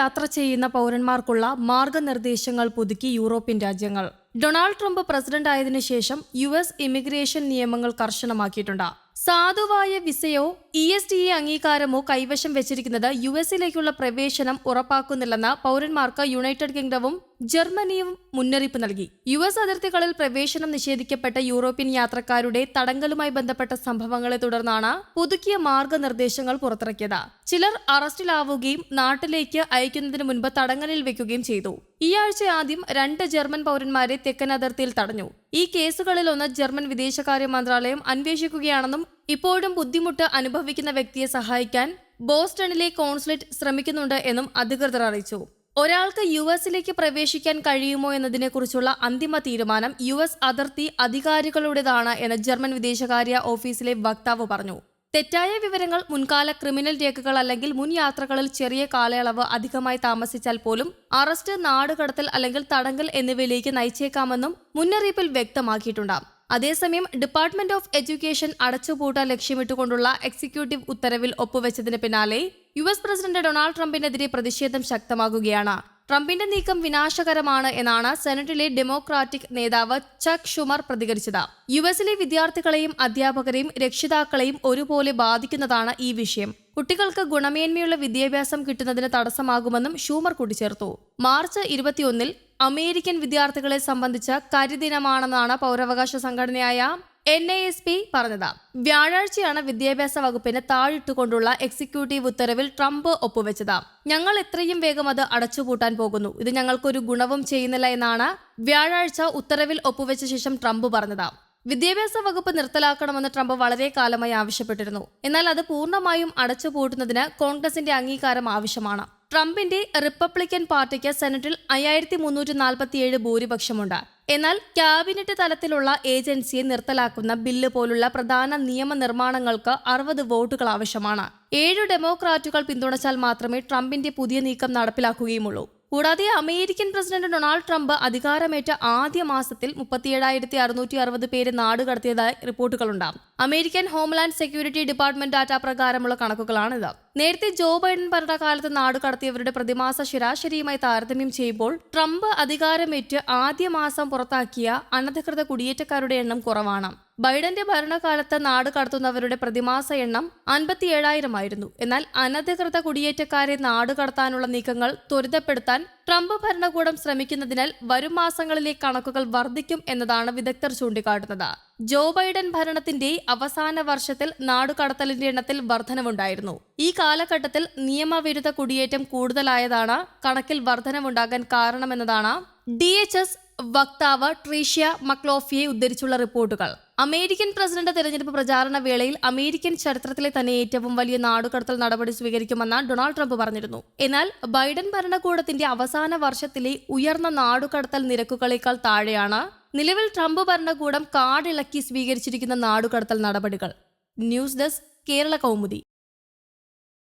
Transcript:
യാത്ര ചെയ്യുന്ന പൗരന്മാർക്കുള്ള മാർഗനിർദ്ദേശങ്ങൾ പുതുക്കി യൂറോപ്യൻ രാജ്യങ്ങൾ. ഡൊണാൾഡ് ട്രംപ് പ്രസിഡന്റ് ആയതിനു ശേഷം യു എസ് ഇമിഗ്രേഷൻ നിയമങ്ങൾ കർശനമാക്കിയിട്ടുണ്ട്. സാധുവായ വിസയോ ഇ എസ് ടി എ അംഗീകാരമോ കൈവശം വെച്ചിരിക്കുന്നത് യു എസിലേക്കുള്ള പ്രവേശനം ഉറപ്പാക്കുന്നില്ലെന്ന് പൗരന്മാർക്ക് യുണൈറ്റഡ് കിങ്ഡവും ജർമ്മനിയും മുന്നറിയിപ്പ് നൽകി. യു എസ് അതിർത്തികളിൽ പ്രവേശനം നിഷേധിക്കപ്പെട്ട യൂറോപ്യൻ യാത്രക്കാരുടെ തടങ്കലുമായി ബന്ധപ്പെട്ട സംഭവങ്ങളെ തുടർന്നാണ് പുതുക്കിയ മാർഗനിർദ്ദേശങ്ങൾ പുറത്തിറക്കിയത്. ചിലർ അറസ്റ്റിലാവുകയും നാട്ടിലേക്ക് അയക്കുന്നതിന് മുൻപ് തടങ്കലിൽ വെക്കുകയും ചെയ്തു. ഈ ആഴ്ച ആദ്യം രണ്ട് ജർമ്മൻ പൗരന്മാരെ തെക്കൻ അതിർത്തിയിൽ തടഞ്ഞു. ഈ കേസുകളിൽ ഒന്ന് ജർമ്മൻ വിദേശകാര്യ മന്ത്രാലയം അന്വേഷിക്കുകയാണെന്നും ഇപ്പോഴും ബുദ്ധിമുട്ട് അനുഭവിക്കുന്ന വ്യക്തിയെ സഹായിക്കാൻ ബോസ്റ്റണിലെ കോൺസുലേറ്റ് ശ്രമിക്കുന്നുണ്ട് എന്നും അധികൃതർ അറിയിച്ചു. ഒരാൾക്ക് യു എസിലേക്ക് പ്രവേശിക്കാൻ കഴിയുമോ എന്നതിനെക്കുറിച്ചുള്ള അന്തിമ തീരുമാനം യു എസ് അതിർത്തി അധികാരികളുടേതാണ് എന്ന് ജർമ്മൻ വിദേശകാര്യ ഓഫീസിലെ വക്താവ് പറഞ്ഞു. തെറ്റായ വിവരങ്ങൾ മുൻകാല ക്രിമിനൽ രേഖകൾ അല്ലെങ്കിൽ മുൻ യാത്രകളിൽ ചെറിയ കാലയളവ് അധികമായി താമസിച്ചാൽ പോലും അറസ്റ്റ് നാടുകടത്തൽ അല്ലെങ്കിൽ തടങ്കൽ എന്നിവയിലേക്ക് നയിച്ചേക്കാമെന്നും മുന്നറിയിപ്പിൽ വ്യക്തമാക്കിയിട്ടുണ്ട്. അതേസമയം ഡിപ്പാർട്ട്മെന്റ് ഓഫ് എഡ്യൂക്കേഷൻ അടച്ചുപൂട്ടാൻ ലക്ഷ്യമിട്ടുകൊണ്ടുള്ള എക്സിക്യൂട്ടീവ് ഉത്തരവിൽ ഒപ്പുവെച്ചതിന് പിന്നാലെ യു എസ് പ്രസിഡന്റ് ഡൊണാൾഡ് ട്രംപിനെതിരെ പ്രതിഷേധം ശക്തമാകുകയാണ്. ട്രംപിന്റെ നീക്കം വിനാശകരമാണ് എന്നാണ് സെനറ്റിലെ ഡെമോക്രാറ്റിക് നേതാവ് ചക് ഷുമർ പ്രതികരിച്ചത്. യു എസിലെ വിദ്യാർത്ഥികളെയും അധ്യാപകരെയും രക്ഷിതാക്കളെയും ഒരുപോലെ ബാധിക്കുന്നതാണ് ഈ വിഷയം. കുട്ടികൾക്ക് ഗുണമേന്മയുള്ള വിദ്യാഭ്യാസം കിട്ടുന്നതിന് തടസ്സമാകുമെന്നും ഷൂമർ കൂട്ടിച്ചേർത്തു. മാർച്ച് ഇരുപത്തിയൊന്നിൽ അമേരിക്കൻ വിദ്യാർത്ഥികളെ സംബന്ധിച്ച കരിദിനമാണെന്നാണ് പൗരാവകാശ സംഘടനയായ എൻ ഐ എസ് പി പറഞ്ഞത്. വ്യാഴാഴ്ചയാണ് വിദ്യാഭ്യാസ വകുപ്പിന് താഴിട്ടുകൊണ്ടുള്ള എക്സിക്യൂട്ടീവ് ഉത്തരവിൽ ട്രംപ് ഒപ്പുവെച്ചത്. ഞങ്ങൾ എത്രയും വേഗം അത് അടച്ചുപൂട്ടാൻ പോകുന്നു. ഇത് ഞങ്ങൾക്കൊരു ഗുണവും ചെയ്യുന്നില്ല എന്നാണ് വ്യാഴാഴ്ച ഉത്തരവിൽ ഒപ്പുവെച്ച ശേഷം ട്രംപ് പറഞ്ഞത്. വിദ്യാഭ്യാസ വകുപ്പ് നിർത്തലാക്കണമെന്ന് ട്രംപ് വളരെ കാലമായി ആവശ്യപ്പെട്ടിരുന്നു. എന്നാൽ അത് പൂർണമായും അടച്ചുപൂട്ടുന്നതിന് കോൺഗ്രസിന്റെ അംഗീകാരം ആവശ്യമാണ്. ട്രംപിന്റെ റിപ്പബ്ലിക്കൻ പാർട്ടിക്ക് സെനറ്റിൽ അയ്യായിരത്തി മുന്നൂറ്റി നാൽപ്പത്തിയേഴ് ഭൂരിപക്ഷമുണ്ട്. എന്നാൽ ക്യാബിനറ്റ് തലത്തിലുള്ള ഏജൻസിയെ നിർത്തലാക്കുന്ന ബില്ല് പോലുള്ള പ്രധാന നിയമനിർമ്മാണങ്ങൾക്ക് അറുപത് വോട്ടുകൾ ആവശ്യമാണ്. ഏഴ് ഡെമോക്രാറ്റുകൾ പിന്തുണച്ചാൽ മാത്രമേ ട്രംപിന്റെ പുതിയ നീക്കം നടപ്പിലാക്കുകയുമുള്ളൂ. കൂടാതെ അമേരിക്കൻ പ്രസിഡന്റ് ഡൊണാൾഡ് ട്രംപ് അധികാരമേറ്റ ആദ്യ മാസത്തിൽ മുപ്പത്തിയേഴായിരത്തി അറുന്നൂറ്റി അറുപത് പേര് നാടുകടത്തിയതായി റിപ്പോർട്ടുകളുണ്ടാകും American homeland security department data പ്രകാരമുള്ള കണക്കുകളാണിത്. നേരത്തെ ജോ ബൈഡൻ ഭരണകാലത്ത് നാടുകടത്തിയവരുടെ പ്രതിമാസ ശരാശരിയുമായി താരതമ്യം ചെയ്യുമ്പോൾ ട്രംപ് അധികാരമേറ്റ് ആദ്യ മാസം പുറത്താക്കിയ അനധികൃത കുടിയേറ്റക്കാരുടെ എണ്ണം കുറവാണ്. ബൈഡന്റെ ഭരണകാലത്ത് നാട് കടത്തുന്നവരുടെ പ്രതിമാസ എണ്ണം അൻപത്തിയേഴായിരമായിരുന്നു. എന്നാൽ അനധികൃത കുടിയേറ്റക്കാരെ നാട് കടത്താനുള്ള നീക്കങ്ങൾ ത്വരിതപ്പെടുത്താൻ ട്രംപ് ഭരണകൂടം ശ്രമിക്കുന്നതിനാൽ വരും മാസങ്ങളിലെ കണക്കുകൾ വർദ്ധിക്കും എന്നതാണ് വിദഗ്ധർ ചൂണ്ടിക്കാട്ടുന്നത്. ജോ ബൈഡൻ ഭരണത്തിന്റെ അവസാന വർഷത്തിൽ നാടുകടത്തലിന്റെ എണ്ണത്തിൽ വർധനവുണ്ടായിരുന്നു ഈ കാലഘട്ടത്തിൽ നിയമവിരുദ്ധ കുടിയേറ്റം കൂടുതലായതാണ് കണക്കിൽ വർധനവുണ്ടാകാൻ കാരണമെന്നതാണ് ഡി എച്ച് എസ് വക്താവ് ട്രീഷ്യ മക്ലോഫിയെ ഉദ്ധരിച്ചുള്ള റിപ്പോർട്ടുകൾ. അമേരിക്കൻ പ്രസിഡന്റ് തെരഞ്ഞെടുപ്പ് പ്രചാരണ വേളയിൽ അമേരിക്കൻ ചരിത്രത്തിലെ തന്നെ ഏറ്റവും വലിയ നാടുകടത്തൽ നടപടി സ്വീകരിക്കുമെന്ന് ഡൊണാൾഡ് ട്രംപ് പറഞ്ഞിരുന്നു. എന്നാൽ ബൈഡൻ ഭരണകൂടത്തിന്റെ അവസാന വർഷത്തിലെ ഉയർന്ന നാടുകടത്തൽ നിരക്കുകളേക്കാൾ താഴെയാണ് നിലവിൽ ട്രംപ് ഭരണകൂടം കാടിളക്കി സ്വീകരിച്ചിരിക്കുന്ന നാടുകടത്തൽ നടപടികൾ. News desk Kerala Kaumudi.